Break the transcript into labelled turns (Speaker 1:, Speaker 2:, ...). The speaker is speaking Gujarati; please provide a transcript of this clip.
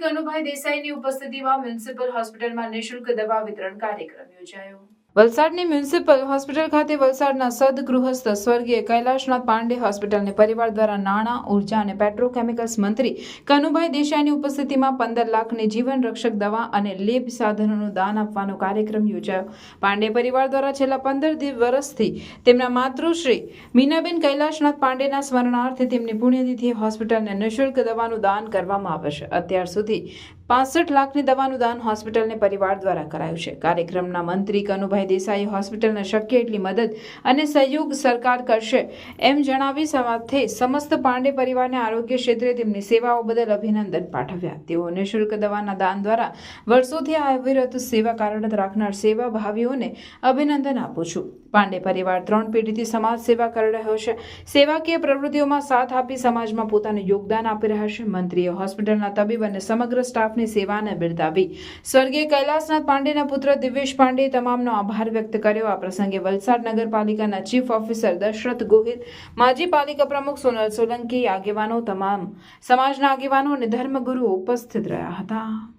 Speaker 1: કનુભાઈ દેસાઈની ઉપસ્થિતિમાં મ્યુનિસિપલ હોસ્પિટલમાં નિઃશુલ્ક દવા વિતરણ કાર્યક્રમ યોજાયો. વલસાડની મ્યુનિસિપલ હોસ્પિટલ ખાતે વલસાડના સદગૃહસ્થ સ્વર્ગીય કૈલાશનાથ પાંડે હોસ્પિટલને પરિવાર દ્વારા નાણાં, ઊર્જા અને પેટ્રોકેમિકલ્સ મંત્રી કનુભાઈ દેસાઈની ઉપસ્થિતિમાં પંદર લાખની જીવન રક્ષક દવા અને લેબ સાધનોનું દાન આપવાનો કાર્યક્રમ યોજાયો. પાંડે પરિવાર દ્વારા છેલ્લા પંદર વર્ષથી તેમના માતૃશ્રી મીનાબેન કૈલાશનાથ પાંડેના સ્મરણાર્થે તેમની પુણ્યતિથિ હોસ્પિટલને નિઃશુલ્ક દવાનું દાન કરવામાં આવે છે. અત્યાર સુધી પાસઠ લાખની દવાનું દાન હોસ્પિટલને પરિવાર દ્વારા કરાયું છે. કાર્યક્રમના મંત્રી કનુભાઈ દેસાઈએ હોસ્પિટલને શક્ય એટલી મદદ અને સહયોગ સરકાર કરશે એમ જણાવી સાથે સમસ્ત પાંડે પરિવારને આરોગ્ય ક્ષેત્રે તેમની સેવાઓ બદલ અભિનંદન પાઠવ્યા. તેઓ નિઃશુલ્ક દવાના દાન દ્વારા વર્ષોથી આ અવિરત સેવા કાર્યરત રાખનાર સેવા ભાવીઓને અભિનંદન આપું છું. પાંડે પરિવાર ત્રણ પેઢીથી સમાજ સેવા કરી રહ્યો છે. સેવાકીય પ્રવૃત્તિઓમાં સાથ આપી સમાજમાં પોતાનું યોગદાન આપી રહ્યા છે. મંત્રીએ હોસ્પિટલના તબીબ અને સમગ્ર સ્ટાફની સેવાને બિરદાવી. સ્વર્ગીય કૈલાસનાથ પાંડેના પુત્ર દિવ્યેશ પાંડે તમામનો આભાર વ્યક્ત કર્યો. આ પ્રસંગે વલસાડ નગરપાલિકાના ચીફ ઓફિસર દશરથ ગોહિલ, માજી પાલિકા પ્રમુખ સોનલ સોલંકી, આગેવાનો, તમામ સમાજના આગેવાનો અને ધર્મગુરુઓ ઉપસ્થિત રહ્યા હતા.